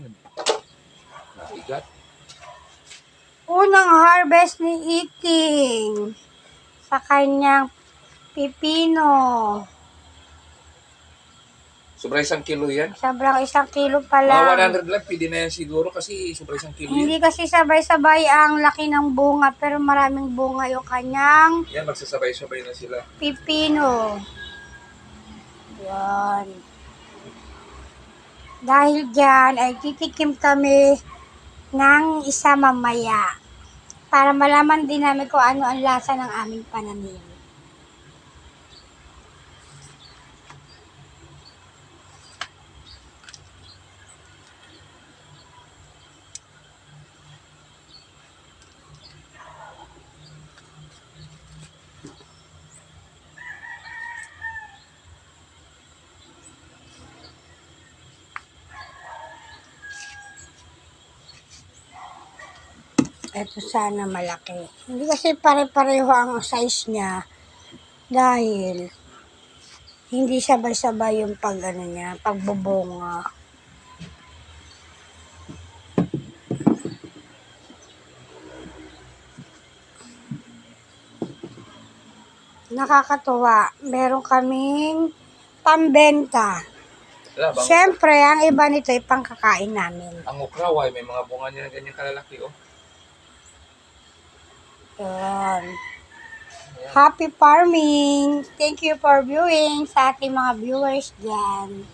yan. Naigat. Unang harvest ni Iting sa kanyang pipino. Sobra isang kilo yan. Sobrang isang kilo pa Mga lang. 100 lang, pwede na yan siguro kasi sobra isang kilo Hindi yan. kasi sabay-sabay ang laki ng bunga pero maraming bunga yung kanyang Yan, magsasabay-sabay na sila. pipino. Yan. Dahil dyan ay titikim kami ng isa mamaya para malaman din namin kung ano ang lasa ng aming pananim. Ito sana malaki. Hindi kasi pare-pareho ang size niya dahil hindi sabay-sabay yung pag ano niya, pagbubunga. Nakakatuwa. Meron kaming pambenta. Wala, bang, Siyempre, ang iba nito ay pangkakain namin. ang ukraway, may mga bunga niya na ganyan kalalaki, oh. Yan. Happy farming! Thank you for viewing sa ating mga viewers dyan.